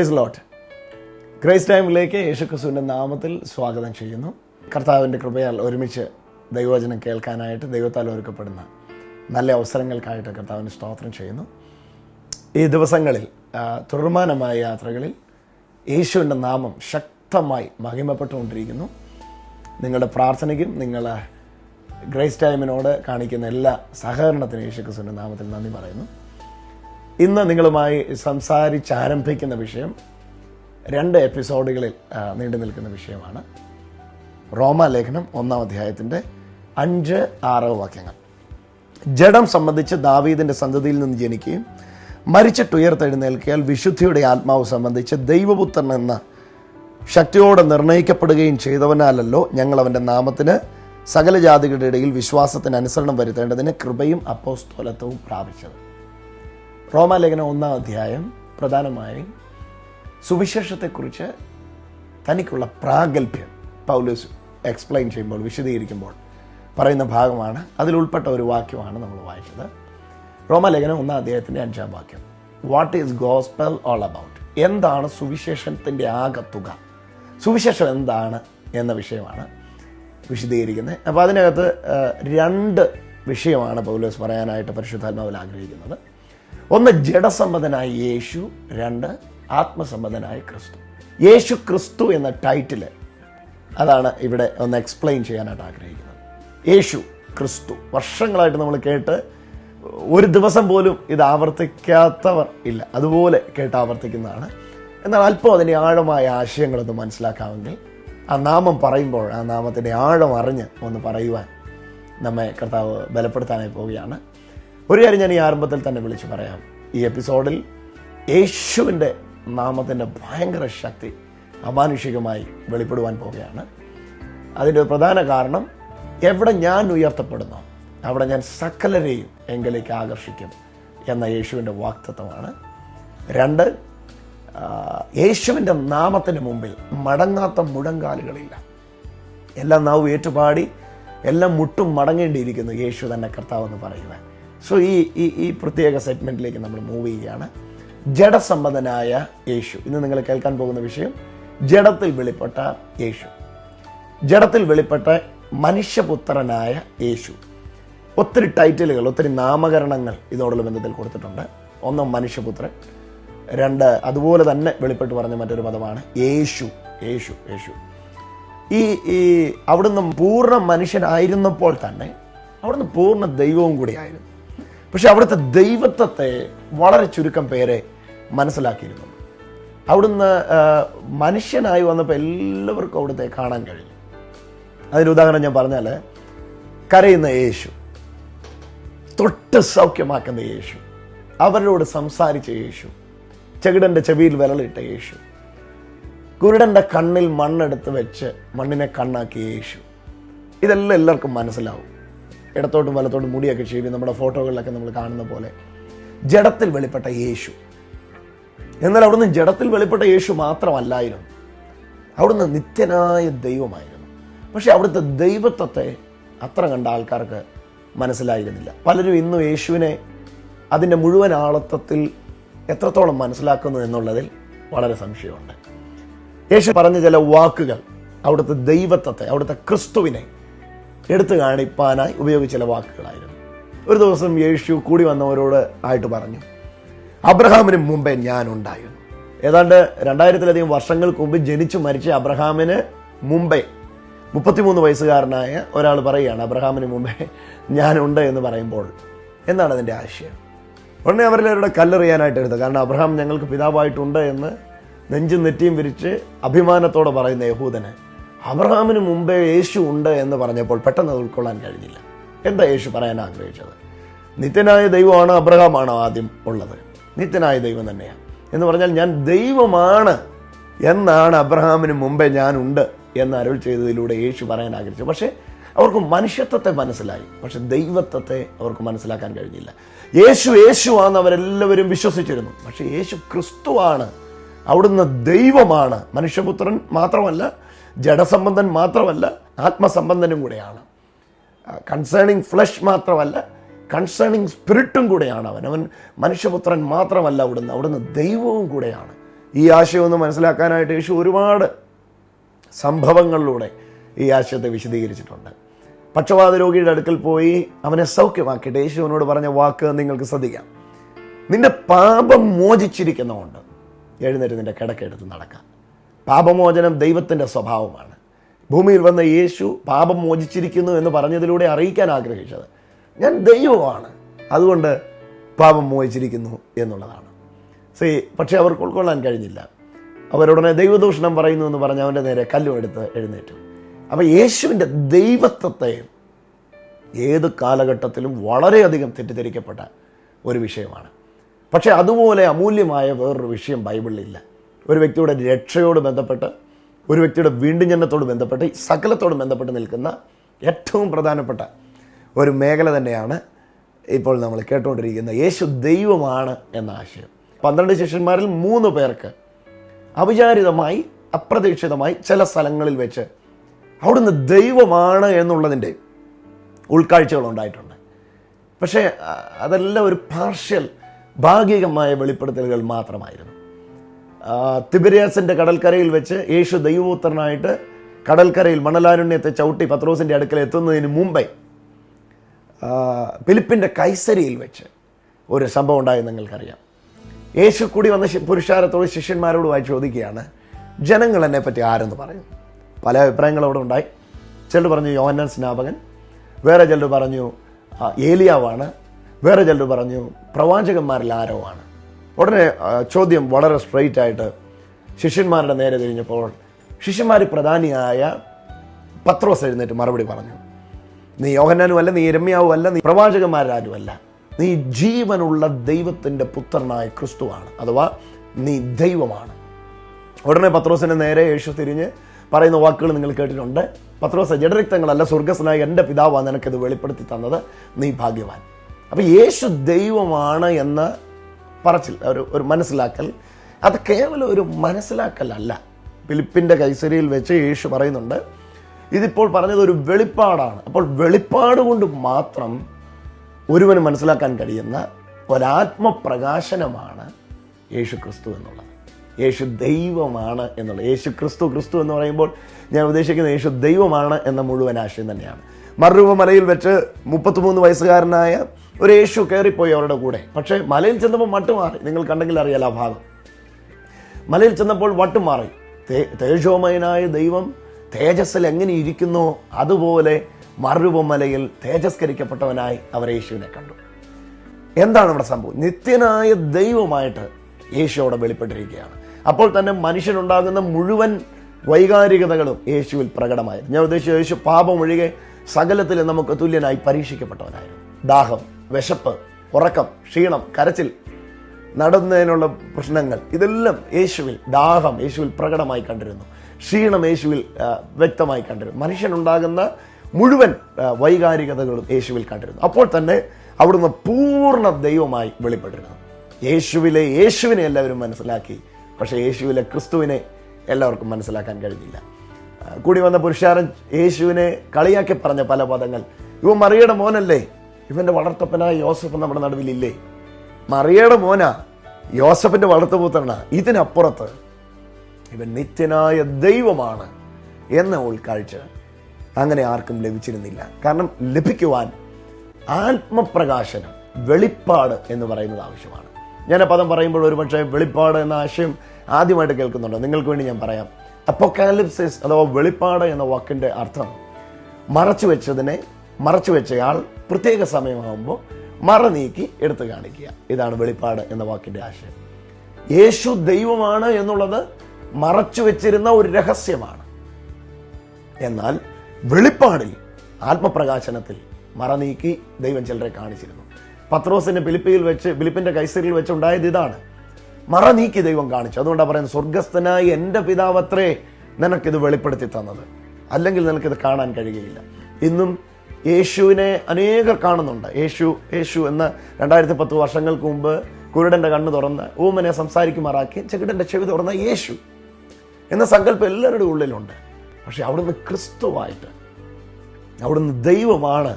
Price ലോട്ട് grace ടൈമിലേക്ക് യേശുക്രിസ്തുവിന്റെ നാമത്തിൽ സ്വാഗതം ചെയ്യുന്നു. കർത്താവിന്റെ കൃപയാൽ ഒരുമിച്ച് ദൈവവചനം കേൾക്കാനായിട്ട് ദൈവത്താൽ ഒരുക്കപ്പെടുന്ന നല്ല അവസരങ്ങൾക്കായിട്ട് കർത്താവിന് സ്തോത്രം ചെയ്യുന്നു. ഈ ദിവസങ്ങളിൽ തുടർമാനമായ യാത്രകളിൽ യേശുവിന്റെ നാമം ശക്തമായി മഹിമപ്പെട്ടുകൊണ്ടിരിക്കുന്നു. നിങ്ങളുടെ പ്രാർത്ഥനയ്ക്കും നിങ്ങൾ ഗ്രേസ് ടൈമിനോട് കാണിക്കുന്ന എല്ലാ സഹകരണത്തിനും യേശുക്രിസ്തുവിന്റെ നാമത്തിൽ നന്ദി പറയുന്നു. ഇന്ന് നിങ്ങളുമായി സംസാരിച്ചാരംഭിക്കുന്ന വിഷയം രണ്ട് എപ്പിസോഡുകളിൽ നീണ്ടു നിൽക്കുന്ന വിഷയമാണ്. റോമാലേഖനം ഒന്നാം അധ്യായത്തിന്റെ അഞ്ച് ആറവ് വാക്യങ്ങൾ. ജഡം സംബന്ധിച്ച് ദാവീദിന്റെ സന്തതിയിൽ നിന്ന് ജനിക്കുകയും മരിച്ചിട്ടുയർത്തെഴുന്നേൽക്കിയാൽ വിശുദ്ധിയുടെ ആത്മാവ് സംബന്ധിച്ച് ദൈവപുത്രൻ എന്ന ശക്തിയോടെ നിർണയിക്കപ്പെടുകയും ചെയ്തവനാലല്ലോ ഞങ്ങൾ അവന്റെ നാമത്തിന് സകല ജാതികളുടെ ഇടയിൽ വിശ്വാസത്തിന് അനുസരണം വരുത്തേണ്ടതിന് കൃപയും അപ്പോസ്തോലത്വവും പ്രാപിച്ചത്. റോമാലേഖനം ഒന്നാം അധ്യായം പ്രധാനമായും സുവിശേഷത്തെക്കുറിച്ച് തനിക്കുള്ള പ്രാഗൽഭ്യം പൗലോസ് എക്സ്പ്ലെയിൻ ചെയ്യുമ്പോൾ വിശദീകരിക്കുമ്പോൾ പറയുന്ന ഭാഗമാണ്. അതിലുൾപ്പെട്ട ഒരു വാക്യമാണ് നമ്മൾ വായിച്ചത്. റോമാലേഖനം ഒന്നാം അദ്ദേഹത്തിന്റെ അഞ്ചാം വാക്യം. What is gospel all about എന്താണ് സുവിശേഷത്തിന്റെ ആകത്തുക? സുവിശേഷം എന്താണ് എന്ന വിഷയമാണ് വിശദീകരിക്കുന്നത്. അപ്പോൾ അതിനകത്ത് രണ്ട് വിഷയമാണ് പൗലോസ് പറയാനായിട്ട് പരിശുദ്ധാത്മാവിൽ ആഗ്രഹിക്കുന്നത്. ഒന്ന് ജഡസമ്മതനായ യേശു രണ്ട് ആത്മസമ്മതനായ ക്രിസ്തു. യേശു ക്രിസ്തു എന്ന ടൈറ്റിൽ അതാണ് ഇവിടെ ഒന്ന് എക്സ്പ്ലെയിൻ ചെയ്യാനായിട്ട് ആഗ്രഹിക്കുന്നത്. യേശു ക്രിസ്തു. വർഷങ്ങളായിട്ട് നമ്മൾ കേട്ട് ഒരു ദിവസം പോലും ഇത് ആവർത്തിക്കാത്തവർ ഇല്ല. അതുപോലെ കേട്ട് ആവർത്തിക്കുന്നതാണ്. എന്നാൽ അല്പം അതിന്റെ ആഴമായ ആശയങ്ങളൊന്ന് മനസ്സിലാക്കാമെങ്കിൽ ആ നാമം പറയുമ്പോൾ ആ നാമത്തിന്റെ ആഴം അറിഞ്ഞ് ഒന്ന് പറയുവാൻ നമ്മെ കർത്താവ് ബലപ്പെടുത്താനായി പോവുകയാണ്. ഒരു കാര്യം ഞാൻ ഈ ആരംഭത്തിൽ തന്നെ വിളിച്ചു പറയാം. ഈ എപ്പിസോഡിൽ യേശുവിന്റെ നാമത്തിന്റെ ഭയങ്കര ശക്തി അമാനുഷികമായി വെളിപ്പെടുവാൻ പോവുകയാണ്. അതിന്റെ പ്രധാന കാരണം എവിടെ ഞാൻ ഉയർത്തപ്പെടുന്നു അവിടെ ഞാൻ സകലരെയും എങ്കിലേക്ക് ആകർഷിക്കും എന്ന യേശുവിന്റെ വാക്തത്വമാണ്. രണ്ട് യേശുവിന്റെ നാമത്തിന് മുമ്പിൽ മടങ്ങാത്ത മുഴങ്കാലുകളില്ല എല്ലാം നാവ് ഏറ്റുപാടി എല്ലാം മുട്ടും മടങ്ങേണ്ടിയിരിക്കുന്നു യേശു തന്നെ കർത്താവെന്ന് പറയുക സോ ഈ ഈ ഈ പ്രത്യേക സെഗ്മെന്റിലേക്ക് നമ്മൾ മൂവ് ചെയ്യുകയാണ്. ജഡസംബന്ധനായ യേശു. ഇന്ന് നിങ്ങൾ കേൾക്കാൻ പോകുന്ന വിഷയം ജഡത്തിൽ വെളിപ്പെട്ട യേശു. ജഡത്തിൽ വെളിപ്പെട്ട മനുഷ്യപുത്രനായ യേശു. ഒത്തിരി ടൈറ്റിലുകൾ ഒത്തിരി നാമകരണങ്ങൾ ഇതോടുള്ള ബന്ധത്തിൽ കൊടുത്തിട്ടുണ്ട്. ഒന്ന് മനുഷ്യപുത്രൻ രണ്ട് അതുപോലെ തന്നെ വെളിപ്പെട്ട് പറഞ്ഞ മറ്റൊരു പദമാണ് യേശു. യേശു യേശു. ഈ ഈ അവിടുന്ന് പൂർണ മനുഷ്യനായിരുന്നപ്പോൾ തന്നെ അവിടുന്ന് പൂർണ ദൈവവും കൂടിയായിരുന്നു. പക്ഷെ അവിടുത്തെ ദൈവത്വത്തെ വളരെ ചുരുക്കം പേരെ മനസ്സിലാക്കിയിരുന്നു. അവിടുന്ന് മനുഷ്യനായി വന്നപ്പോൾ എല്ലാവർക്കും അവിടുത്തെ കാണാൻ കഴിഞ്ഞു. അതിന് ഉദാഹരണം ഞാൻ പറഞ്ഞാൽ കരയുന്ന യേശു തൊട്ട് സൗഖ്യമാക്കുന്ന യേശു അവരോട് സംസാരിച്ച യേശു ചെകിടന്റെ ചെവിയിൽ വിരലിട്ട യേശു കുരുടന്റെ കണ്ണിൽ മണ്ണെടുത്ത് വെച്ച് മണ്ണിനെ കണ്ണാക്കിയ യേശു. ഇതെല്ലാം എല്ലാവർക്കും മനസ്സിലാവും. ഇടത്തോട്ടും വലത്തോട്ടും മുടിയൊക്കെ ചെയ്യും നമ്മുടെ ഫോട്ടോകളിലൊക്കെ നമ്മൾ കാണുന്ന പോലെ. ജഡത്തിൽ വെളിപ്പെട്ട യേശു. എന്നാൽ അവിടുന്ന് ജഡത്തിൽ വെളിപ്പെട്ട യേശു മാത്രമല്ലായിരുന്നു. അവിടുന്ന് നിത്യനായ ദൈവമായിരുന്നു. പക്ഷെ അവിടുത്തെ ദൈവത്വത്തെ അത്ര കണ്ട ആൾക്കാർക്ക് മനസ്സിലായിരുന്നില്ല. പലരും ഇന്നും യേശുവിനെ അതിന്റെ മുഴുവൻ ആളത്വത്തിൽ എത്രത്തോളം മനസ്സിലാക്കുന്നു എന്നുള്ളതിൽ വളരെ സംശയമുണ്ട്. യേശു പറഞ്ഞ ചില വാക്കുകൾ അവിടുത്തെ ദൈവത്വത്തെ അവിടുത്തെ ക്രിസ്തുവിനെ എടുത്തു കാണിപ്പാനായി ഉപയോഗിച്ച ചില വാക്കുകളായിരുന്നു. ഒരു ദിവസം യേശു കൂടി വന്നവരോട് ആയിട്ട് പറഞ്ഞു അബ്രഹാമിന് മുമ്പേ ഞാൻ ഉണ്ടായിരുന്നു. ഏതാണ്ട് രണ്ടായിരത്തിലധികം വർഷങ്ങൾക്ക് മുമ്പ് ജനിച്ചു മരിച്ച അബ്രഹാമിന് മുമ്പേ മുപ്പത്തിമൂന്ന് വയസ്സുകാരനായ ഒരാൾ പറയുകയാണ് അബ്രഹാമിന് മുമ്പേ ഞാനുണ്ട് എന്ന് പറയുമ്പോൾ എന്താണ് അതിന്റെ ആശയം? ഉടനെ അവരിലവരുടെ കല്ലെറിയാനായിട്ട് എടുത്തത് കാരണം അബ്രഹാം ഞങ്ങൾക്ക് പിതാവായിട്ടുണ്ട് എന്ന് നെഞ്ചും നെറ്റിയും വിരിച്ച് അഭിമാനത്തോടെ പറയുന്ന യഹൂദന് അബ്രഹാമിന് മുമ്പേ യേശു ഉണ്ട് എന്ന് പറഞ്ഞപ്പോൾ പെട്ടെന്ന് ഉൾക്കൊള്ളാൻ കഴിഞ്ഞില്ല. എന്താ യേശു പറയാൻ ആഗ്രഹിച്ചത്? നിത്യനായ ദൈവമാണ് അബ്രഹാമാണോ ആദ്യം ഉള്ളത്. നിത്യനായ ദൈവം തന്നെയാണ് എന്ന് പറഞ്ഞാൽ ഞാൻ ദൈവമാണ് എന്നാണ് അബ്രഹാമിന് മുമ്പേ ഞാനുണ്ട് എന്ന് അരുൾ ചെയ്തതിലൂടെ യേശു പറയാൻ ആഗ്രഹിച്ചു. പക്ഷേ അവർക്ക് മനുഷ്യത്വത്തെ മനസ്സിലായി. പക്ഷെ ദൈവത്വത്തെ അവർക്ക് മനസ്സിലാക്കാൻ കഴിഞ്ഞില്ല. യേശു യേശുവാന്ന് അവരെല്ലാവരും വിശ്വസിച്ചിരുന്നു. പക്ഷെ യേശു ക്രിസ്തുവാണ്. അവിടുന്ന് ദൈവമാണ്. മനുഷ്യപുത്രൻ മാത്രമല്ല ജഡസംബന്ധൻ മാത്രമല്ല ആത്മസംബന്ധനും കൂടെയാണ്. കൺസേണിങ് ഫ്ലഷ് മാത്രമല്ല കൺസേണിങ് സ്പിരിറ്റും കൂടെയാണ് അവൻ. അവൻ മനുഷ്യപുത്രൻ മാത്രമല്ല അവിടുന്ന് അവിടുന്ന് ദൈവവും കൂടെയാണ്. ഈ ആശയം ഒന്ന് മനസ്സിലാക്കാനായിട്ട് യേശു ഒരുപാട് സംഭവങ്ങളിലൂടെ ഈ ആശയത്തെ വിശദീകരിച്ചിട്ടുണ്ട്. പക്ഷവാത രോഗിയുടെ അടുക്കൽ പോയി അവനെ സൗഖ്യമാക്കിയിട്ട് യേശുവിനോട് പറഞ്ഞ വാക്ക് നിങ്ങൾക്ക് ശ്രദ്ധിക്കാം. നിന്റെ പാപം മോചിച്ചിരിക്കുന്നതുകൊണ്ട് എഴുന്നേറ്റ് നിന്റെ കിടക്കെടുത്ത് നടക്കാം. പാപമോചനം ദൈവത്തിന്റെ സ്വഭാവമാണ്. ഭൂമിയിൽ വന്ന യേശു പാപം മോചിച്ചിരിക്കുന്നു എന്ന് പറഞ്ഞതിലൂടെ അറിയിക്കാൻ ആഗ്രഹിച്ചത്. ഞാൻ ദൈവമാണ്. അതുകൊണ്ട് പാപം മോചിച്ചിരിക്കുന്നു എന്നുള്ളതാണ്. സേ പക്ഷേ അവർക്ക് ഉൾക്കൊള്ളാൻ കഴിഞ്ഞില്ല. അവരുടനെ ദൈവദൂഷണം പറയുന്നു എന്ന് പറഞ്ഞ് അവന്റെ നേരെ കല്ലും എടുത്ത് എഴുന്നേറ്റു. അപ്പം യേശുവിന്റെ ദൈവത്വത്തെ ഏത് കാലഘട്ടത്തിലും വളരെയധികം തെറ്റിദ്ധരിക്കപ്പെട്ട ഒരു വിഷയമാണ്. പക്ഷേ അതുപോലെ അമൂല്യമായ വേറൊരു വിഷയം ബൈബിളിലില്ല. ഒരു വ്യക്തിയുടെ രക്ഷയോട് ബന്ധപ്പെട്ട് ഒരു വ്യക്തിയുടെ വീണ്ടും ജനത്തോട് ബന്ധപ്പെട്ട് സകലത്തോട് ബന്ധപ്പെട്ട് നിൽക്കുന്ന ഏറ്റവും പ്രധാനപ്പെട്ട ഒരു മേഖല തന്നെയാണ് ഇപ്പോൾ നമ്മൾ കേട്ടുകൊണ്ടിരിക്കുന്ന യേശു ദൈവമാണ് എന്ന ആശയം. പന്ത്രണ്ട് ശിഷ്യന്മാരിൽ മൂന്ന് പേർക്ക് അവിചാരിതമായി അപ്രതീക്ഷിതമായി ചില സ്ഥലങ്ങളിൽ വെച്ച് അവിടുന്ന് ദൈവമാണ് എന്നുള്ളതിന്റെ ഉൾക്കാഴ്ചകൾ ഉണ്ടായിട്ടുണ്ട്. പക്ഷേ അതെല്ലാം ഒരു പാർഷ്യൽ ഭാഗികമായ വെളിപ്പെടുത്തലുകൾ മാത്രമായിരുന്നു. ആ, തിബിരിയാസിന്റെ കടൽക്കരയിൽ വെച്ച് യേശു ദൈവപുത്രനായിട്ട് കടൽക്കരയിൽ മണലാരുണ്യത്തെ ചവിട്ടി പത്രോസിന്റെ അടുക്കൽ എത്തുന്നതിന് മുമ്പേ ആ, ഫിലിപ്പിന്റെ കൈസരിയിൽ വെച്ച് ഒരു സംഭവം ഉണ്ടായെന്ന് നിങ്ങൾക്കറിയാം. യേശു കൂടി വന്ന പുരുഷാരത്തോട് ശിഷ്യന്മാരോടുമായി ചോദിക്കുകയാണ് ജനങ്ങൾ എന്നെ പറ്റി ആരെന്ന് പറയും? പല അഭിപ്രായങ്ങൾ അവിടെ ഉണ്ടായി. ചിലർ പറഞ്ഞു യോഹന്നാൻ സ്നാപകൻ. വേറെ ചിലർ പറഞ്ഞു ഏലിയാവാണ്. വേറെ ചിലർ പറഞ്ഞു പ്രവാചകന്മാരിൽ ആരോ ആണ്. ഉടനെ ചോദ്യം വളരെ സ്ട്രെയിറ്റ് ആയിട്ട് ശിഷ്യന്മാരുടെ നേരെ തിരിഞ്ഞപ്പോൾ ശിഷ്യന്മാർ പ്രധാനിയായ പത്രോസ് എഴുന്നേറ്റ് മറുപടി പറഞ്ഞു. നീ യോഹനാനും അല്ല നീ രമ്യാവും അല്ല നീ പ്രവാചകന്മാരാരും അല്ല. നീ ജീവനുള്ള ദൈവത്തിന്റെ പുത്രനായ ക്രിസ്തുവാണ്. അഥവാ നീ ദൈവമാണ്. ഉടനെ പത്രോസിന്റെ നേരെ യേശു തിരിഞ്ഞ് പറയുന്ന വാക്കുകൾ നിങ്ങൾ കേട്ടിട്ടുണ്ട്. പത്രോസ് ജഡരക്തങ്ങളല്ല സ്വർഗസ്നായ എന്റെ പിതാവാണ് നിനക്കിത് വെളിപ്പെടുത്തി തന്നത്. നീ ഭാഗ്യവാൻ. അപ്പം യേശു ദൈവമാണ് എന്ന പറച്ചിൽ ഒരു ഒരു മനസ്സിലാക്കൽ. അത് കേവലം ഒരു മനസ്സിലാക്കലല്ല. ഫിലിപ്പിന്റെ കൈസരിയിൽ വെച്ച് യേശു പറയുന്നുണ്ട് ഇതിപ്പോൾ പറഞ്ഞത് ഒരു വെളിപ്പാടാണ്. അപ്പോൾ വെളിപ്പാട് കൊണ്ട് മാത്രം ഒരുവന് മനസ്സിലാക്കാൻ കഴിയുന്ന ഒരാത്മപ്രകാശനമാണ് യേശു ക്രിസ്തു എന്നുള്ളത്. യേശു ദൈവമാണ് എന്നുള്ളത്. യേശു ക്രിസ്തു ക്രിസ്തു എന്ന് പറയുമ്പോൾ ഞാൻ ഉദ്ദേശിക്കുന്നത് യേശു ദൈവമാണ് എന്ന മുഴുവൻ ആശയം തന്നെയാണ്. മറുരൂപ മലയിൽ വെച്ച് മുപ്പത്തിമൂന്ന് വയസ്സുകാരനായ ഒരു യേശു കയറിപ്പോയി അവരുടെ കൂടെ. പക്ഷേ മലയിൽ ചെന്നപ്പോൾ മട്ട് മാറി. നിങ്ങൾ കണ്ടെങ്കിൽ അറിയാലോ ആ ഭാഗം. മലയിൽ ചെന്നപ്പോൾ വട്ടം മാറി. തേജോമയനായ ദൈവം തേജസ്സിൽ എങ്ങനെ ഇരിക്കുന്നോ? അതുപോലെ മറുപമലയിൽ തേജസ്കരിക്കപ്പെട്ടവനായി അവർ യേശുവിനെ കണ്ടു. എന്താണ് ഇവിടെ സംഭവം? നിത്യനായ ദൈവമായിട്ട് യേശു അവിടെ വെളിപ്പെട്ടിരിക്കുകയാണ്. അപ്പോൾ തന്നെ മനുഷ്യനുണ്ടാകുന്ന മുഴുവൻ വൈകാരികതകളും യേശുവിൽ പ്രകടമായിരുന്നു. ഞാൻ ഉദ്ദേശിച്ച യേശു പാപം ഒഴികെ സകലത്തിൽ നമുക്ക് തുല്യനായി പരീക്ഷിക്കപ്പെട്ടവനായിരുന്നു. ദാഹം. വിശപ്പ് ഉറക്കം ക്ഷീണം കരച്ചിൽ നടന്നതിനുള്ള പ്രശ്നങ്ങൾ. ഇതെല്ലാം യേശുവിൽ ദാഹം യേശുവിൽ പ്രകടമായി കണ്ടിരുന്നു. ക്ഷീണം യേശുവിൽ വ്യക്തമായി കണ്ടിരുന്നു. മനുഷ്യനുണ്ടാകുന്ന മുഴുവൻ വൈകാരികതകളും യേശുവിൽ കണ്ടിരുന്നു. അപ്പോൾ തന്നെ അവിടുന്ന് പൂർണ ദൈവമായി വെളിപ്പെട്ടിരുന്നു. യേശുവിലെ യേശുവിനെ എല്ലാവരും മനസ്സിലാക്കി. പക്ഷേ യേശുവിലെ ക്രിസ്തുവിനെ എല്ലാവർക്കും മനസ്സിലാക്കാൻ കഴിഞ്ഞില്ല. കൂടി വന്ന പുരുഷാരൻ യേശുവിനെ കളിയാക്കി പറഞ്ഞ പല പദങ്ങൾ. ഇവ മറിയുടെ മോനല്ലേ? ഇവന്റെ വളർത്തപ്പനായ യോസഫ് നമ്മുടെ നടുവിലില്ലേ? മറിയയുടെ മോന യോസഫിന്റെ വളർത്തുപുത്രനാ. ഇതിനപ്പുറത്ത് ഇവൻ നിത്യനായ ദൈവമാണ് എന്ന ഉൾക്കാഴ്ച അങ്ങനെ ആർക്കും ലഭിച്ചിരുന്നില്ല. കാരണം ലഭിക്കുവാൻ ആത്മപ്രകാശനം വെളിപ്പാട് എന്ന് പറയുന്നത് ആവശ്യമാണ്. ഞാൻ പദം പറയുമ്പോൾ ഒരു പക്ഷേ വെളിപ്പാട് എന്ന ആശയം ആദ്യമായിട്ട് കേൾക്കുന്നുണ്ടോ. നിങ്ങൾക്ക് വേണ്ടി ഞാൻ പറയാം. അപ്പോക്കാലിപ്സിസ് അഥവാ വെളിപ്പാട് എന്ന വാക്കിന്റെ അർത്ഥം മറച്ചു വെച്ചതിനെ മറച്ചു വെച്ചയാൾ പ്രത്യേക സമയമാകുമ്പോൾ മറ നീക്കി എടുത്തു കാണിക്കുക. ഇതാണ് വെളിപ്പാട് എന്ന വാക്കിന്റെ ആശയം. യേശു ദൈവമാണ് എന്നുള്ളത് മറച്ചു വെച്ചിരുന്ന ഒരു രഹസ്യമാണ്. എന്നാൽ വെളിപ്പാടിൽ ആത്മപ്രകാശനത്തിൽ മറ നീക്കി ദൈവം ചിലരെ കാണിച്ചിരുന്നു. പത്രോസിന്റെ ഫിലിപ്പിയിൽ വെച്ച് ഫിലിപ്പിന്റെ കൈസരിയിൽ വെച്ച് ഉണ്ടായത് ഇതാണ്. മറ നീക്കി ദൈവം കാണിച്ചു. അതുകൊണ്ടാണ് പറയുന്നത് സ്വർഗസ്ഥനായി എന്റെ പിതാവത്രേ നിനക്കിത് വെളിപ്പെടുത്തി തന്നത്. അല്ലെങ്കിൽ നിനക്കിത് കാണാൻ കഴിയുകയില്ല. ഇന്നും യേശുവിനെ അനേകർ കാണുന്നുണ്ട്. യേശു യേശു എന്ന് രണ്ടായിരത്തി പത്ത് വർഷങ്ങൾക്ക് മുമ്പ് കുരുടന്റെ കണ്ണ് തുറന്ന് ഊമനെ സംസാരിക്കുമാറാക്കി ചെകിടന്റെ ചെവി തുറന്ന യേശു എന്ന സങ്കല്പം എല്ലാവരുടെ ഉള്ളിലുണ്ട്. പക്ഷെ അവിടുന്ന് ക്രിസ്തുവായിട്ട് അവിടുന്ന് ദൈവമാണ്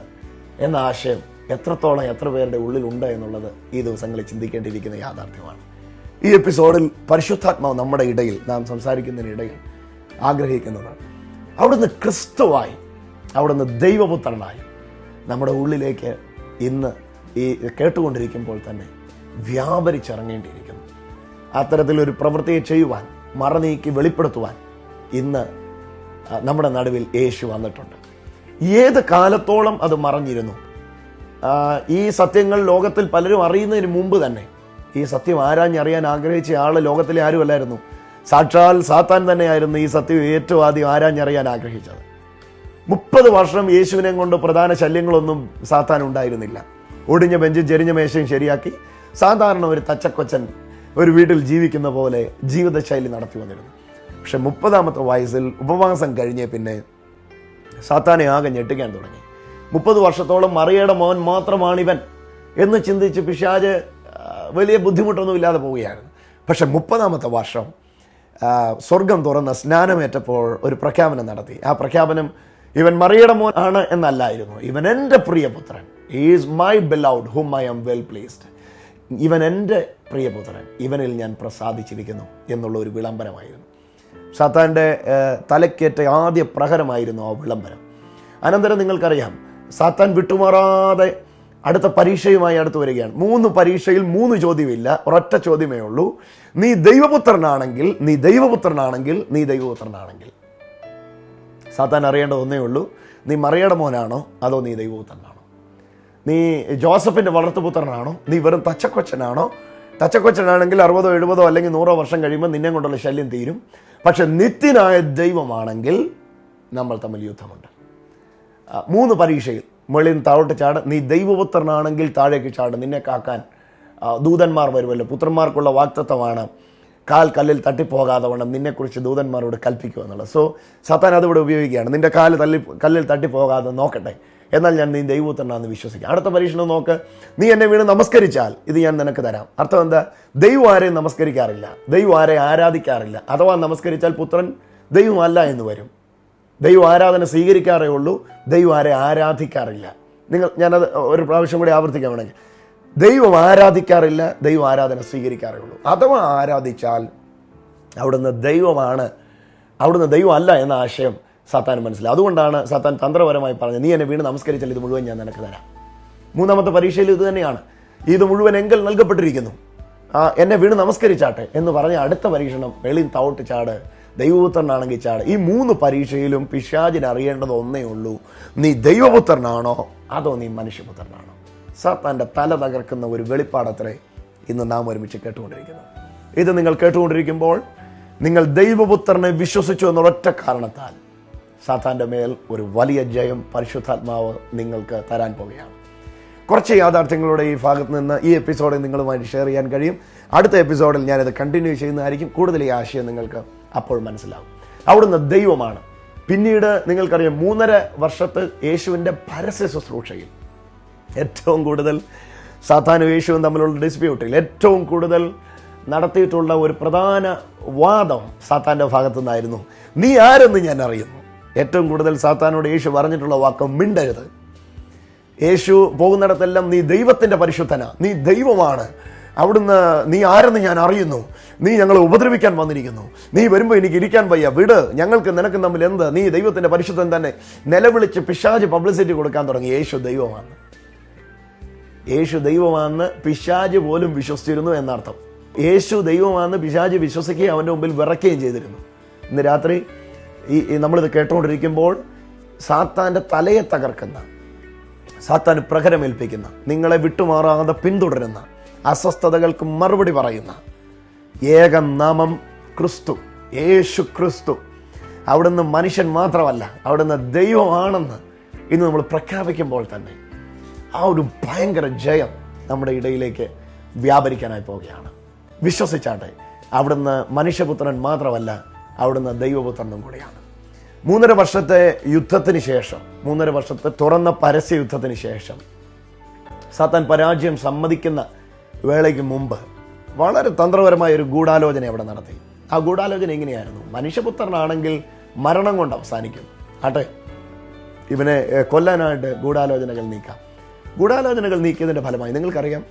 എന്ന ആശയം എത്രത്തോളം എത്ര പേരുടെ ഉള്ളിലുണ്ട് എന്നുള്ളത് ഈ ദിവസങ്ങളിൽ ചിന്തിക്കേണ്ടിയിരിക്കുന്ന യാഥാർത്ഥ്യമാണ്. ഈ എപ്പിസോഡിൽ പരിശുദ്ധാത്മാവ് നമ്മുടെ ഇടയിൽ നാം സംസാരിക്കുന്നതിനിടയിൽ ആഗ്രഹിക്കുന്നത് അവിടുന്ന് ക്രിസ്തുവായി അവിടുന്ന് ദൈവപുത്രനായി നമ്മുടെ ഉള്ളിലേക്ക് ഇന്ന് ഈ കേട്ടുകൊണ്ടിരിക്കുമ്പോൾ തന്നെ വ്യാപരിച്ചിറങ്ങേണ്ടിയിരിക്കുന്നു. അത്തരത്തിലൊരു പ്രവൃത്തിയെ ചെയ്യുവാൻ മറനീക്കി വെളിപ്പെടുത്തുവാൻ ഇന്ന് നമ്മുടെ നടുവിൽ യേശു വന്നിട്ടുണ്ട്. ഏത് കാലത്തോളം അത് മറഞ്ഞിരുന്നു? ഈ സത്യങ്ങൾ ലോകത്തിൽ പലരും അറിയുന്നതിന് മുമ്പ് തന്നെ ഈ സത്യം ആരാഞ്ഞറിയാൻ ആഗ്രഹിച്ച ആൾ ലോകത്തിലെ ആരുമല്ലായിരുന്നു? സാക്ഷാൽ സാത്താൻ തന്നെയായിരുന്നു ഈ സത്യം ഏറ്റവും ആദ്യം ആരാഞ്ഞറിയാൻ ആഗ്രഹിച്ചത്. മുപ്പത് വർഷം യേശുവിനെ കൊണ്ട് പ്രധാന ശല്യങ്ങളൊന്നും സാത്താൻ ഉണ്ടായിരുന്നില്ല. ഒടിഞ്ഞ ബെഞ്ചും ചെരിഞ്ഞ മേശയും ശരിയാക്കി സാധാരണ ഒരു തച്ചക്കൊച്ചൻ ഒരു വീട്ടിൽ ജീവിക്കുന്ന പോലെ ജീവിതശൈലി നടത്തി വന്നിരുന്നു. പക്ഷെ മുപ്പതാമത്തെ വയസ്സിൽ ഉപവാസം കഴിഞ്ഞേ പിന്നെ സാത്താനെ ആകെ ഞെട്ടിക്കാൻ തുടങ്ങി. മുപ്പത് വർഷത്തോളം മറിയയുടെ മോൻ മാത്രമാണിവൻ എന്ന് ചിന്തിച്ച് പിശാജ് വലിയ ബുദ്ധിമുട്ടൊന്നും ഇല്ലാതെ പോവുകയായിരുന്നു. പക്ഷെ മുപ്പതാമത്തെ വർഷം സ്വർഗം തുറന്ന് സ്നാനമേറ്റപ്പോൾ ഒരു പ്രഖ്യാപനം നടത്തി. ആ പ്രഖ്യാപനം ഇവൻ മറിയുടെ മോൻ ആണ് എന്നല്ലായിരുന്നു. ഇവൻ എന്റെ പ്രിയപുത്രൻ. Is my beloved whom I am well placed ഇവൻ എന്റെ പ്രിയപുത്രൻ. ഇവനിൽ ഞാൻ പ്രസാദിച്ചിരിക്കുന്നു എന്നുള്ള ഒരു വിളംബരമായിരുന്നു. സാത്താന്റെ തലക്കേറ്റ ആദ്യ പ്രഹരമായിരുന്നു ആ വിളംബരം. അനന്തരം നിങ്ങൾക്കറിയാം സാത്താൻ വിട്ടുമാറാതെ അടുത്ത പരീക്ഷയുമായി അടുത്ത് വരികയാണ്. മൂന്ന് പരീക്ഷയിൽ മൂന്ന് ചോദ്യമില്ല ഒരൊറ്റ ചോദ്യമേ ഉള്ളൂ. നീ ദൈവപുത്രനാണെങ്കിൽ നീ ദൈവപുത്രനാണെങ്കിൽ നീ ദൈവപുത്രനാണെങ്കിൽ. സാത്താൻ അറിയേണ്ടത് ഒന്നേ ഉള്ളൂ. നീ മറിയുടെ മോനാണോ? അതോ നീ ദൈവപുത്രനാണോ? നീ ജോസഫിന്റെ വളർത്തുപുത്രനാണോ നീ വെറും തച്ചക്കൊച്ചനാണോ? തച്ചക്കൊച്ചനാണെങ്കിൽ അറുപതോ എഴുപതോ അല്ലെങ്കിൽ നൂറോ വർഷം കഴിയുമ്പോൾ നിന്നെ കൊണ്ടുള്ള ശല്യം തീരും. പക്ഷെ നിത്യനായ ദൈവമാണെങ്കിൽ നമ്മൾ തമ്മിൽ യുദ്ധമുണ്ട്. മൂന്ന് പരീക്ഷയിൽ മുകളിൽ താഴോട്ട് ചാട് നീ ദൈവപുത്രനാണെങ്കിൽ താഴേക്ക് ചാട് നിന്നെ കാക്കാൻ ദൂതന്മാർ വരുമല്ലോ. പുത്രന്മാർക്കുള്ള വാക്തത്വമാണ് കാൽ കല്ലിൽ തട്ടിപ്പോകാതെ നിന്നെക്കുറിച്ച് ദൂതന്മാരോട് കൽപ്പിക്കുക എന്നുള്ളത് സോ സത്താൻ അതിവിടെ ഉപയോഗിക്കുകയാണ്. നിന്റെ കാൽ തല്ലി കല്ലിൽ തട്ടിപ്പോകാതെ നോക്കട്ടെ. എന്നാൽ ഞാൻ നീ ദൈവത്തിനാണെന്ന് വിശ്വസിക്കാം. അടുത്ത പരീക്ഷണം നോക്ക്. നീ എന്നെ വീണ് നമസ്കരിച്ചാൽ ഇത് ഞാൻ നിനക്ക് തരാം. അർത്ഥം എന്താ? ദൈവം ആരെയും നമസ്കരിക്കാറില്ല. ദൈവം ആരെ ആരാധിക്കാറില്ല. അഥവാ നമസ്കരിച്ചാൽ പുത്രൻ ദൈവമല്ല എന്ന് വരും. ദൈവം ആരാധന സ്വീകരിക്കാറേ ഉള്ളൂ. ദൈവം ആരെ ആരാധിക്കാറില്ല. നിങ്ങൾ ഞാനത് ഒരു പ്രാവശ്യം കൂടി ആവർത്തിക്കാൻ വേണമെങ്കിൽ. ദൈവം ആരാധിക്കാറില്ല ദൈവം ആരാധന സ്വീകരിക്കാറേ ഉള്ളൂ അഥവാ ആരാധിച്ചാൽ അവിടുന്ന് ദൈവമാണ് അവിടുന്ന് ദൈവമല്ല എന്ന ആശയം സാത്താൻ മനസ്സിലായി. അതുകൊണ്ടാണ് സാത്താൻ തന്ത്രപരമായി പറഞ്ഞത് നീ എന്നെ വീണ് നമസ്കരിച്ചാൽ ഇത് മുഴുവൻ ഞാൻ നിനക്ക് തരാം. മൂന്നാമത്തെ പരീക്ഷയിൽ ഇത് തന്നെയാണ് ഇത് മുഴുവൻ എങ്കിൽ നൽകപ്പെട്ടിരിക്കുന്നു. എന്നെ വീണ് നമസ്കരിച്ചാട്ടെ എന്ന് പറഞ്ഞ അടുത്ത പരീക്ഷണം വെളിയിൽ തവട്ട് ചാട് ദൈവപുത്രനാണെങ്കിൽ ചാട്. ഈ മൂന്ന് പരീക്ഷയിലും പിശാചിന് അറിയേണ്ടത് ഒന്നേ ഉള്ളൂ നീ ദൈവപുത്രനാണോ അതോ നീ മനുഷ്യപുത്രനാണോ? സാത്താന്റെ തല തകർക്കുന്ന ഒരു വെളിപ്പാടത്രേ ഇന്ന് നാം ഒരുമിച്ച് കേട്ടുകൊണ്ടിരിക്കുന്നു. ഇത് നിങ്ങൾ കേട്ടുകൊണ്ടിരിക്കുമ്പോൾ നിങ്ങൾ ദൈവപുത്രനെ വിശ്വസിച്ചു എന്നൊരൊറ്റ കാരണത്താൽ സാത്താന്റെ മേൽ ഒരു വലിയ ജയം പരിശുദ്ധാത്മാവ് നിങ്ങൾക്ക് തരാൻ പോവുകയാണ്. കുറച്ച് യാഥാർത്ഥ്യങ്ങളുടെ ഈ ഭാഗത്ത് നിന്ന് ഈ എപ്പിസോഡിൽ നിങ്ങളുമായി ഷെയർ ചെയ്യാൻ കഴിയും. അടുത്ത എപ്പിസോഡിൽ ഞാനത് കണ്ടിന്യൂ ചെയ്യുന്നതായിരിക്കും. കൂടുതൽ ഈ ആശയം നിങ്ങൾക്ക് അപ്പോൾ മനസ്സിലാവും. അവിടുന്ന് ദൈവമാണ്. പിന്നീട് നിങ്ങൾക്കറിയാം മൂന്നര വർഷത്തെ യേശുവിന്റെ പരസ്യ ശുശ്രൂഷയിൽ ഏറ്റവും കൂടുതൽ സാത്താനും യേശുവും തമ്മിലുള്ള ഡിസ്പ്യൂട്ടിൽ ഏറ്റവും കൂടുതൽ നടത്തിയിട്ടുള്ള ഒരു പ്രധാന വാദം സാത്താന്റെ ഭാഗത്തു നിന്നായിരുന്നു നീ ആരെന്ന് ഞാൻ അറിയുന്നു? ഏറ്റവും കൂടുതൽ സാത്താനോട് യേശു പറഞ്ഞിട്ടുള്ള വാക്ക് മിണ്ടരുത്. യേശു പോകുന്നിടത്തെല്ലാം നീ ദൈവത്തിന്റെ പരിശുദ്ധന. നീ ദൈവമാണ്. അവിടുന്ന് നീ ആരെന്ന് ഞാൻ അറിയുന്നു? നീ ഞങ്ങളെ ഉപദ്രവിക്കാൻ വന്നിരിക്കുന്നു. നീ വരുമ്പോൾ എനിക്ക് ഇരിക്കാൻ വയ്യ. വിട്. ഞങ്ങൾക്ക് നിനക്ക് തമ്മിൽ എന്ത്? നീ ദൈവത്തിന്റെ പരിശുദ്ധൻ തന്നെ. നിലവിളിച്ച് പിശാജ് പബ്ലിസിറ്റി കൊടുക്കാൻ തുടങ്ങി. യേശു ദൈവമാണ്. യേശു ദൈവമാണെന്ന് പിശാജ് പോലും വിശ്വസിച്ചിരുന്നു എന്നർത്ഥം. യേശു ദൈവമാണെന്ന് പിശാജ് വിശ്വസിക്കുകയും അവന്റെ മുമ്പിൽ വിറയ്ക്കുകയും ചെയ്തിരുന്നു. ഇന്ന് രാത്രി ഈ നമ്മളിത് കേട്ടുകൊണ്ടിരിക്കുമ്പോൾ സാത്താന്റെ തലയെ തകർക്കുന്ന സാത്താൻ പ്രഹരമേൽപ്പിക്കുന്ന നിങ്ങളെ വിട്ടുമാറാതെ പിന്തുടരുന്ന അസ്വസ്ഥതകൾക്ക് മറുപടി പറയുന്ന ഏക നാമം ക്രിസ്തു യേശു ക്രിസ്തു. അവിടുന്ന് മനുഷ്യൻ മാത്രമല്ല അവിടുന്ന് ദൈവമാണെന്ന് ഇന്ന് നമ്മൾ പ്രഖ്യാപിക്കുമ്പോൾ തന്നെ ആ ഒരു ഭയങ്കര ജയം നമ്മുടെ ഇടയിലേക്ക് വ്യാപരിക്കാനായി പോവുകയാണ്. വിശ്വസിച്ചാട്ടെ അവിടുന്ന് മനുഷ്യപുത്രൻ മാത്രമല്ല അവിടുന്ന് ദൈവപുത്രനും കൂടിയാണ്. മൂന്നര വർഷത്തെ യുദ്ധത്തിന് ശേഷം മൂന്നര വർഷത്തെ തുറന്ന പരസ്യ യുദ്ധത്തിന് ശേഷം സാത്താൻ പരാജയം സമ്മതിക്കുന്ന വേളയ്ക്ക് മുമ്പ് വളരെ തന്ത്രപരമായ ഒരു ഗൂഢാലോചന അവിടെ നടത്തി. ആ ഗൂഢാലോചന എങ്ങനെയായിരുന്നു? മനുഷ്യപുത്രനാണെങ്കിൽ മരണം കൊണ്ട് അവസാനിക്കും. ആട്ടെ ഇവനെ കൊല്ലാനായിട്ട് ഗൂഢാലോചനകൾ നീക്കാം. ഗൂഢാലോചനകൾ നീക്കിയതിന്റെ ഫലമായി നിങ്ങൾക്കറിയാം.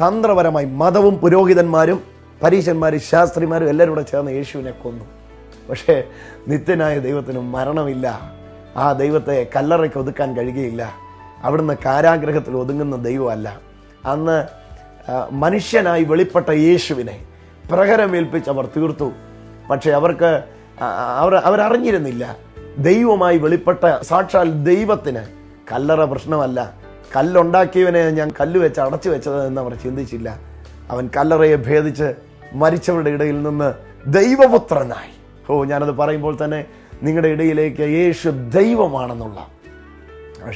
തന്ത്രപരമായി മതവും പുരോഹിതന്മാരും പരീശന്മാരും ശാസ്ത്രിമാരും എല്ലാവരും കൂടെ ചേർന്ന് യേശുവിനെ കൊന്നു. പക്ഷേ നിത്യനായ ദൈവത്തിന് മരണമില്ല. ആ ദൈവത്തെ കല്ലറയ്ക്ക് ഒതുക്കാൻ കഴിയുകയില്ല. അവിടുന്ന് കാരാഗ്രഹത്തിൽ ഒതുങ്ങുന്ന ദൈവമല്ല. അന്ന് മനുഷ്യനായി വെളിപ്പെട്ട യേശുവിനെ പ്രഹരമേൽപ്പിച്ച് അവർ തീർത്തു. പക്ഷേ അവർക്ക് അവർ അവരറിഞ്ഞിരുന്നില്ല. ദൈവമായി വെളിപ്പെട്ട സാക്ഷാൽ ദൈവത്തിന് കല്ലറ പ്രശ്നമല്ല. കല്ലുണ്ടാക്കിയവനെ ഞാൻ കല്ല് വെച്ച് അടച്ചു വെച്ചത് എന്ന് അവർ ചിന്തിച്ചില്ല. അവൻ കല്ലറയെ ഭേദിച്ച് മരിച്ചവരുടെ ഇടയിൽ നിന്ന് ദൈവപുത്രനായി. ഓ ഞാനത് പറയുമ്പോൾ തന്നെ നിങ്ങളുടെ ഇടയിലേക്ക് യേശു ദൈവമാണെന്നുള്ള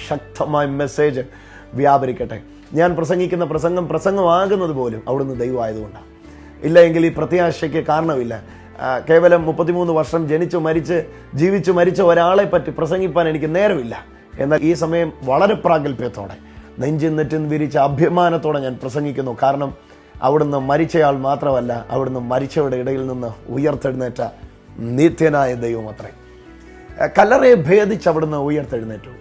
ശക്തമായ മെസ്സേജ് വ്യാപരിക്കട്ടെ. ഞാൻ പ്രസംഗിക്കുന്ന പ്രസംഗം പ്രസംഗമാകുന്നത് പോലും അവിടുന്ന് ദൈവമായതുകൊണ്ടാണ് ഇല്ലെങ്കിൽ ഈ പ്രത്യാശയ്ക്ക് കാരണമില്ല. കേവലം മുപ്പത്തിമൂന്ന് വർഷം ജനിച്ചു മരിച്ച് ജീവിച്ചു മരിച്ച ഒരാളെ പറ്റി പ്രസംഗിപ്പാൻ എനിക്ക് നേരമില്ല. എന്നാൽ ഈ സമയം വളരെ പ്രാഗൽഭ്യത്തോടെ. നെഞ്ചിൻ നെറ്റിൻ വിരിച്ച അഭിമാനത്തോടെ ഞാൻ പ്രസംഗിക്കുന്നു. കാരണം അവിടുന്ന് മരിച്ചയാൾ മാത്രമല്ല അവിടുന്ന് മരിച്ചവരുടെ ഇടയിൽ നിന്ന് ഉയർത്തെഴുന്നേറ്റ നിത്യനായ ദൈവം അത്രേ. കല്ലറയെ ഭേദിച്ച് അവിടുന്ന് ഉയർത്തെഴുന്നേറ്റു.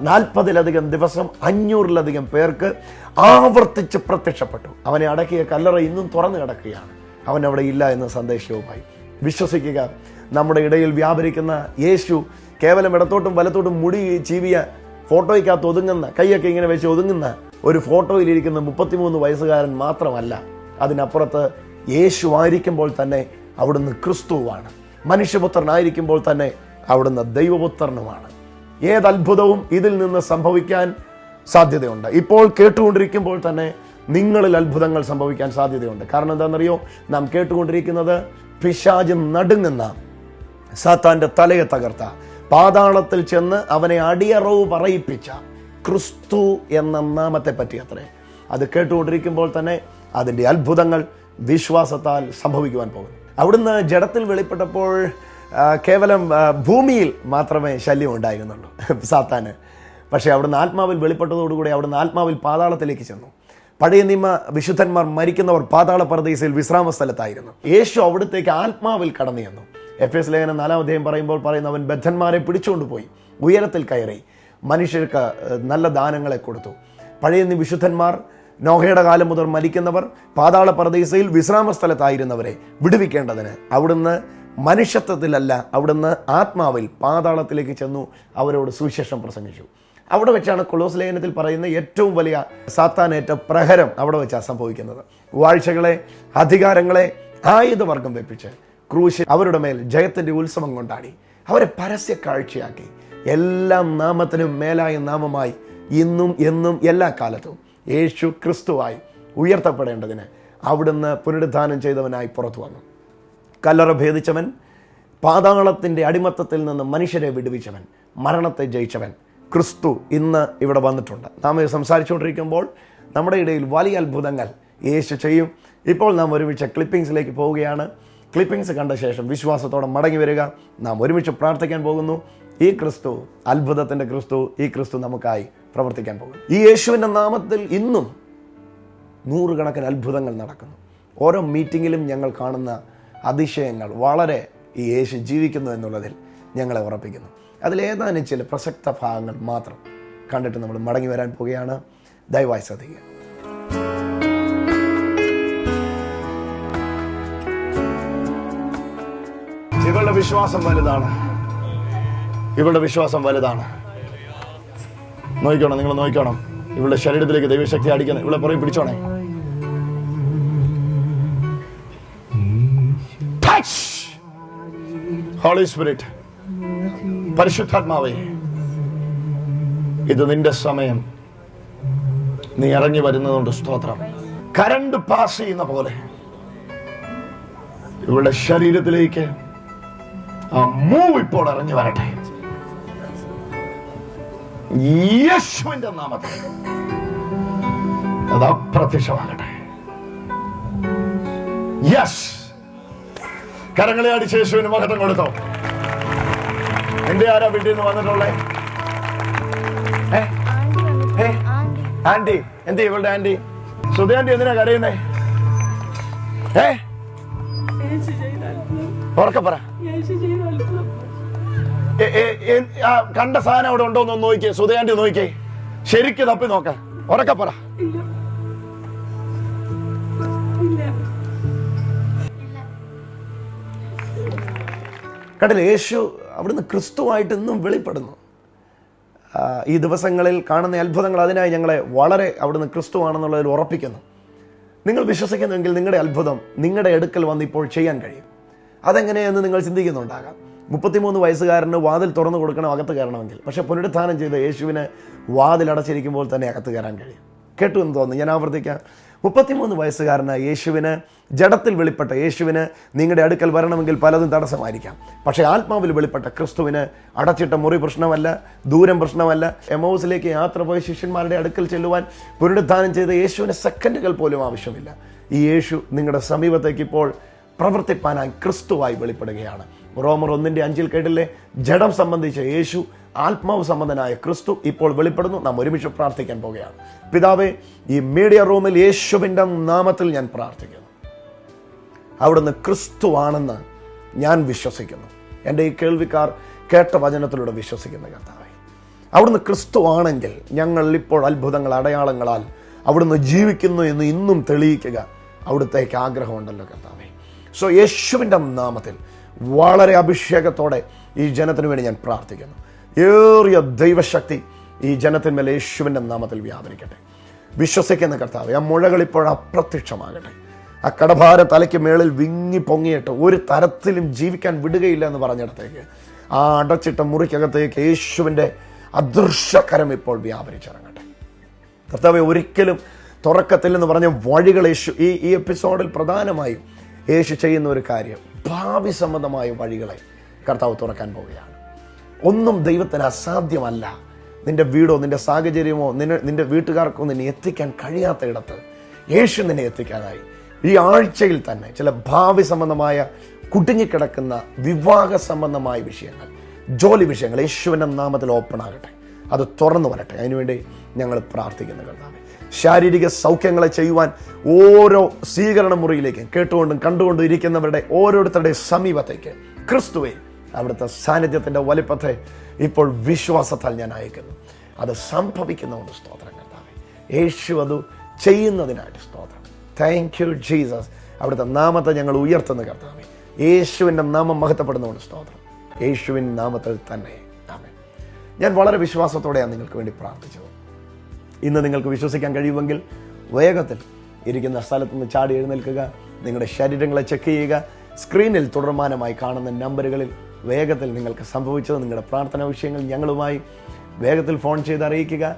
നാൽപ്പതിലധികം ദിവസം അഞ്ഞൂറിലധികം പേർക്ക് ആവർത്തിച്ച് പ്രത്യക്ഷപ്പെട്ടു. അവനെ അടക്കിയ കല്ലറ ഇന്നും തുറന്നു കിടക്കുകയാണ്. അവൻ അവിടെ ഇല്ല എന്ന സന്ദേശവുമായി. വിശ്വസിക്കുക നമ്മുടെ ഇടയിൽ വ്യാപരിക്കുന്ന യേശു കേവലം ഇടത്തോട്ടും വലത്തോട്ടും മുടി ചീവിയ ഫോട്ടോയ്ക്കകത്ത് ഒതുങ്ങുന്ന കൈയൊക്കെ ഇങ്ങനെ വെച്ച് ഒതുങ്ങുന്ന ഒരു ഫോട്ടോയിലിരിക്കുന്ന മുപ്പത്തിമൂന്ന് വയസ്സുകാരൻ മാത്രമല്ല അതിനപ്പുറത്ത് യേശു ആയിരിക്കുമ്പോൾ തന്നെ അവിടുന്ന് ക്രിസ്തുവാണ്. മനുഷ്യപുത്രനായിരിക്കുമ്പോൾ തന്നെ അവിടുന്ന് ദൈവപുത്രനുമാണ്. ഏത് അത്ഭുതവും ഇതിൽ നിന്ന് സംഭവിക്കാൻ സാധ്യതയുണ്ട്. ഇപ്പോൾ കേട്ടുകൊണ്ടിരിക്കുമ്പോൾ തന്നെ നിങ്ങളിൽ അത്ഭുതങ്ങൾ സംഭവിക്കാൻ സാധ്യതയുണ്ട്. കാരണം എന്താണെന്നറിയോ? നാം കേട്ടുകൊണ്ടിരിക്കുന്നത് പിശാജ് നടുങ്ങുന്ന സാത്താന്റെ തലയെ തകർത്ത പാതാളത്തിൽ ചെന്ന് അവനെ അടിയറവ് പറയിപ്പിച്ച ക്രിസ്തു എന്ന നാമത്തെ പറ്റി അത്രേ. അത് കേട്ടുകൊണ്ടിരിക്കുമ്പോൾ തന്നെ അതിന്റെ അത്ഭുതങ്ങൾ വിശ്വാസത്താൽ സംഭവിക്കുവാൻ പോകുന്നു. അവിടുന്ന് ജഡത്തിൽ വെളിപ്പെട്ടപ്പോൾ കേവലം ഭൂമിയിൽ മാത്രമേ ശല്യം ഉണ്ടായിരുന്നുള്ളൂ. സാത്താന്. പക്ഷേ അവിടുന്ന് ആത്മാവിൽ വെളിപ്പെട്ടതോടുകൂടി അവിടുന്ന് ആത്മാവിൽ പാതാളത്തിലേക്ക് ചെന്നു. പഴയ നിയമ വിശുദ്ധന്മാർ മരിക്കുന്നവർ പാതാള പ്രദേശയിൽ വിശ്രാമ സ്ഥലത്തായിരുന്നു യേശു അവിടത്തേക്ക് ആത്മാവിൽ കടന്നു ചെന്നു. എഫ് എസ് ലേഖനം നാലാം അധ്യായം പറയുമ്പോൾ പറയുന്ന അവൻ ബദ്ധന്മാരെ പിടിച്ചുകൊണ്ട് പോയി ഉയരത്തിൽ കയറി മനുഷ്യർക്ക് നല്ല ദാനങ്ങളെ കൊടുത്തു. പഴയ വിശുദ്ധന്മാർ നോഹയുടെ കാലം മുതൽ മരിക്കുന്നവർ പാതാള പ്രദേശയിൽ വിശ്രാമ സ്ഥലത്തായിരുന്നവരെ വിടുവിക്കേണ്ടതിന് അവിടുന്ന് മനുഷ്യത്വത്തിലല്ല അവിടുന്ന് ആത്മാവിൽ പാതാളത്തിലേക്ക് ചെന്നു അവരോട് സുവിശേഷം പ്രസംഗിച്ചു. അവിടെ വെച്ചാണ് കൊളോസ് ലേഖനത്തിൽ പറയുന്ന ഏറ്റവും വലിയ സാത്താനേറ്റ പ്രഹരം അവിടെ വെച്ചാണ് സംഭവിക്കുന്നത്. വാഴ്ചകളെ അധികാരങ്ങളെ ആയുധവർഗം വെപ്പിച്ച് ക്രൂശ് അവരുടെ മേൽ ജയത്തിന്റെ ഉത്സവം കൊണ്ടാടി. അവരെ പരസ്യ കാഴ്ചയാക്കി. എല്ലാം നാമത്തിനും മേലായ നാമമായി ഇന്നും എന്നും എല്ലാ കാലത്തും യേശു ക്രിസ്തുവായി ഉയർത്തപ്പെടേണ്ടതിന് അവിടുന്ന് പുനരുദ്ധാനം ചെയ്തവനായി പുറത്തു വന്നു. കല്ലറ ഭേദിച്ചവൻ പാതാളത്തിന്റെ അടിമത്തത്തിൽ നിന്ന് മനുഷ്യരെ വിടുവിച്ചവൻ മരണത്തെ ജയിച്ചവൻ ക്രിസ്തു ഇന്ന് ഇവിടെ വന്നിട്ടുണ്ട്. നാം സംസാരിച്ചുകൊണ്ടിരിക്കുമ്പോൾ നമ്മുടെ ഇടയിൽ വലിയ അത്ഭുതങ്ങൾ യേശു ചെയ്യും. ഇപ്പോൾ നാം ഒരുമിച്ച് ക്ലിപ്പിംഗ്സിലേക്ക് പോവുകയാണ്. ക്ലിപ്പിങ്സ് കണ്ട ശേഷം വിശ്വാസത്തോടെ മടങ്ങി വരിക. നാം ഒരുമിച്ച് പ്രാർത്ഥിക്കാൻ പോകുന്നു. ഈ ക്രിസ്തു അത്ഭുതത്തിന്റെ ക്രിസ്തു ഈ ക്രിസ്തു നമുക്കായി പ്രവർത്തിക്കാൻ പോകുന്നു. ഈ യേശുവിന്റെ നാമത്തിൽ ഇന്നും നൂറുകണക്കിന് അത്ഭുതങ്ങൾ നടക്കുന്നു. ഓരോ മീറ്റിങ്ങിലും ഞങ്ങൾ കാണുന്ന അതിശയങ്ങൾ വളരെ ഈ യേശു ജീവിക്കുന്നു എന്നുള്ളതിൽ ഞങ്ങളെ ഉറപ്പിക്കുന്നു. അതിലേതാനും ചില പ്രസക്ത ഭാഗങ്ങൾ മാത്രം കണ്ടിട്ട് നമ്മൾ മടങ്ങി വരാൻ പോവുകയാണ്. ദയവായി ശ്രദ്ധിക്കുക. ഇവളുടെ വിശ്വാസം വലുതാണ്. ഇവളുടെ വിശ്വാസം വലുതാണ്. നോക്കണം നിങ്ങൾ നോക്കണം ഇവളുടെ ശരീരത്തിലേക്ക് ദൈവശക്തി അടിക്കണം ഇവളെ പുറകെ പിടിച്ചോണേ. ഹോളി സ്പിരിറ്റ് പരിശുദ്ധാത്മാവേ ഇത് നിന്റെ സമയം. നീ ഇറങ്ങി വരുന്നതുകൊണ്ട് സ്തോത്രം. കരണ്ട് പാസ് ചെയ്യുന്ന പോലെ ഇവളുടെ ശരീരത്തിലേക്ക് ആ മൂവ് ഇപ്പോൾ ഇറങ്ങി വരട്ടെ. യേശുവിന്റെ നാമത്തിൽ. അത് അപ്രത്യക്ഷമാകട്ടെ. യെസ് കരങ്ങളെ അടിച്ച് യേശുവിന് മഹത്വം കൊടുത്തോ. എന്റെ ആരാ വീട്ടിൽ നിന്ന് വന്നിട്ടുള്ളേ? ആന്റി എന്ത് ഇവളുടെ ആന്റി സുധ ആന്റി എന്തിനാ കരയുന്നേ? ഏ. ഉറക്കെ പറ. കണ്ട സാധനം അവിടെ ഉണ്ടോ എന്ന് നോക്കിയേ. സുധയാണ്ടി നോക്കിയേ. ശരിക്ക് തപ്പി നോക്ക. ഉറക്കെ പറ. കണ്ടില്ല യേശു അവിടുന്ന് ക്രിസ്തുവായിട്ട് ഇന്നും വെളിപ്പെടുന്നു. ഈ ദിവസങ്ങളിൽ കാണുന്ന അത്ഭുതങ്ങൾ അതിനായി ഞങ്ങളെ വളരെ അവിടുന്ന് ക്രിസ്തുവാണെന്നുള്ളതിൽ ഉറപ്പിക്കുന്നു. നിങ്ങൾ വിശ്വസിക്കുന്നുവെങ്കിൽ നിങ്ങളുടെ അത്ഭുതം നിങ്ങളുടെ അടുക്കൽ വന്ന് ഇപ്പോൾ ചെയ്യാൻ കഴിയും. അതെങ്ങനെയെന്ന് നിങ്ങൾ ചിന്തിക്കുന്നുണ്ടാകാം. മുപ്പത്തിമൂന്ന് വയസ്സുകാരന് വാതിൽ തുറന്നു കൊടുക്കണം അകത്ത് കയറണമെങ്കിൽ. പക്ഷെ പുനരുത്ഥാനം ചെയ്ത യേശുവിന് വാതിൽ അടച്ചിരിക്കുമ്പോൾ തന്നെ അകത്ത് കയറാൻ കഴിയും. കേട്ടു എന്ന് തോന്നുന്നു. ഞാൻ ആവർത്തിക്കാം. മുപ്പത്തിമൂന്ന് വയസ്സുകാരന് യേശുവിന് ജഡത്തിൽ വെളിപ്പെട്ട യേശുവിന് നിങ്ങളുടെ അടുക്കൽ വരണമെങ്കിൽ പലതും തടസ്സമായിരിക്കാം. പക്ഷേ ആത്മാവിൽ വെളിപ്പെട്ട ക്രിസ്തുവിന് അടച്ചിട്ട മുറി പ്രശ്നമല്ല ദൂരം പ്രശ്നമല്ല. എമൗസിലേക്ക് യാത്ര പോയ ശിഷ്യന്മാരുടെ അടുക്കൽ ചെല്ലുവാൻ പുനരുദ്ധാനം ചെയ്ത യേശുവിന് സെക്കൻഡുകൾ പോലും ആവശ്യമില്ല. ഈ യേശു നിങ്ങളുടെ സമീപത്തേക്ക് ഇപ്പോൾ പ്രവർത്തിപ്പാനായി ക്രിസ്തുവായി വെളിപ്പെടുകയാണ്. റോമർ ഒന്നിന്റെ അഞ്ചിൽ കേട്ടില്ലേ? ജഡം സംബന്ധിച്ച യേശു ആത്മാവ് സംബന്ധനായ ക്രിസ്തു ഇപ്പോൾ വെളിപ്പെടുന്നു. നാം ഒരുമിച്ച് പ്രാർത്ഥിക്കാൻ പോവുകയാണ്. പിതാവേ ഈ മീഡിയ റൂമിൽ യേശുവിന്റെ നാമത്തിൽ ഞാൻ പ്രാർത്ഥിക്കുന്നു. അവിടുന്ന് ക്രിസ്തുവാണെന്ന് ഞാൻ വിശ്വസിക്കുന്നു. എന്റെ ഈ കേൾവിക്കാർ കേട്ട വചനത്തിലൂടെ വിശ്വസിക്കുന്ന കർത്താവെ അവിടുന്ന് ക്രിസ്തുവാണെങ്കിൽ ഞങ്ങൾ ഇപ്പോൾ അത്ഭുതങ്ങൾ അടയാളങ്ങളാൽ അവിടുന്ന് ജീവിക്കുന്നു എന്ന് ഇന്നും തെളിയിക്കുക അവിടുത്തേക്ക് ആഗ്രഹമുണ്ടല്ലോ കർത്താവെ. സോ യേശുവിന്റെ നാമത്തിൽ വളരെ അഭിഷേകത്തോടെ ഈ ജനത്തിന് വേണ്ടി ഞാൻ പ്രാർത്ഥിക്കുന്നു. ഏറിയ ദൈവശക്തി ഈ ജനത്തിന്മേൽ യേശുവിന്റെ നാമത്തിൽ വ്യാപരിക്കട്ടെ. വിശ്വസിക്കുന്ന കർത്താവ് ആ മുഴകൾ ഇപ്പോൾ അപ്രത്യക്ഷമാകട്ടെ. ആ കടഭാര തലയ്ക്ക് മേളിൽ വിങ്ങി പൊങ്ങിയിട്ട് ഒരു തരത്തിലും ജീവിക്കാൻ വിടുകയില്ല എന്ന് പറഞ്ഞിടത്തേക്ക് ആ അടച്ചിട്ട മുറിക്കകത്തേക്ക് യേശുവിന്റെ അദൃശ്യകരം ഇപ്പോൾ വ്യാപരിച്ചിറങ്ങട്ടെ. കർത്താവ് ഒരിക്കലും തുറക്കത്തിൽ തുറക്കത്തില്ലെന്ന് പറഞ്ഞ വഴികൾ യേശു ഈ ഈ എപ്പിസോഡിൽ പ്രധാനമായും യേശു ചെയ്യുന്ന ഒരു കാര്യം ഭാവി സംബന്ധമായ വഴികളെ കർത്താവ് തുറക്കാൻ പോവുകയാണ്. ഒന്നും ദൈവത്തിന് അസാധ്യമല്ല. നിന്റെ വീടോ നിന്റെ സാഹചര്യമോ നിന്നെ നിന്റെ വീട്ടുകാർക്കോ നിന്നെ എത്തിക്കാൻ കഴിയാത്ത ഇടത്ത് യേശു നിന്നെ എത്തിക്കാനായി. ഈ ആഴ്ചയിൽ തന്നെ ചില ഭാവി സംബന്ധമായ കുടുങ്ങിക്കിടക്കുന്ന വിവാഹ സംബന്ധമായ വിഷയങ്ങൾ ജോലി വിഷയങ്ങൾ യേശുവിന്റെ നാമത്തിൽ ഓപ്പൺ ആകട്ടെ. അത് തുറന്നു വരട്ടെ. അതിനുവേണ്ടി ഞങ്ങൾ പ്രാർത്ഥിക്കുന്നു കർത്താവെ. ശാരീരിക സൗഖ്യങ്ങളെ ചെയ്യുവാൻ ഓരോ സ്വീകരണ മുറിയിലേക്കും കേട്ടുകൊണ്ടും കണ്ടുകൊണ്ടും ഇരിക്കുന്നവരുടെ ഓരോരുത്തരുടെ സമീപത്തേക്ക്. ക്രിസ്തുവെ അവിടുത്തെ സാന്നിധ്യത്തിന്റെ വലിപ്പത്തെ ഇപ്പോൾ വിശ്വാസത്താൽ ഞാൻ അയക്കുന്നു. അത് സംഭവിക്കുന്നതുകൊണ്ട് സ്തോത്രം കർത്താവെ. യേശു അത് ചെയ്യുന്നതിനായിട്ട് സ്തോത്രം. താങ്ക് യു ജീസസ് അവിടുത്തെ നാമത്തെ ഞങ്ങൾ ഉയർത്തുന്ന കർത്താവെ. യേശുവിന്റെ നാമം മഹത്വപ്പെടുന്നതുകൊണ്ട് സ്തോത്രം. യേശുവിൻ നാമത്തിൽ തന്നെ. ഞാൻ വളരെ വിശ്വാസത്തോടെയാണ് നിങ്ങൾക്ക് വേണ്ടി പ്രാർത്ഥിച്ചത്. ഇന്ന് നിങ്ങൾക്ക് വിശ്വസിക്കാൻ കഴിയുമെങ്കിൽ വേഗത്തിൽ ഇരിക്കുന്ന സ്ഥലത്ത് നിന്ന് ചാടി എഴുന്നേൽക്കുക നിങ്ങളുടെ ശരീരങ്ങളെ ചെക്ക് ചെയ്യുക സ്ക്രീനിൽ തുടർമാനമായി കാണുന്ന നമ്പറുകളിൽ വേഗത്തിൽ നിങ്ങൾക്ക് സംഭവിച്ചത് നിങ്ങളുടെ പ്രാർത്ഥനാ വിഷയങ്ങൾ ഞങ്ങളുമായി വേഗത്തിൽ ഫോൺ ചെയ്ത് അറിയിക്കുക.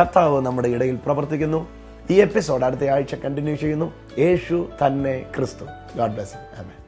കർത്താവ് നമ്മുടെ ഇടയിൽ പ്രവർത്തിക്കുന്നു. ഈ എപ്പിസോഡ് അടുത്ത ആഴ്ച കണ്ടിന്യൂ ചെയ്യുന്നു. യേശു തന്നെ ക്രിസ്തു. ഗോഡ് ബ്ലെസ് ആമേൻ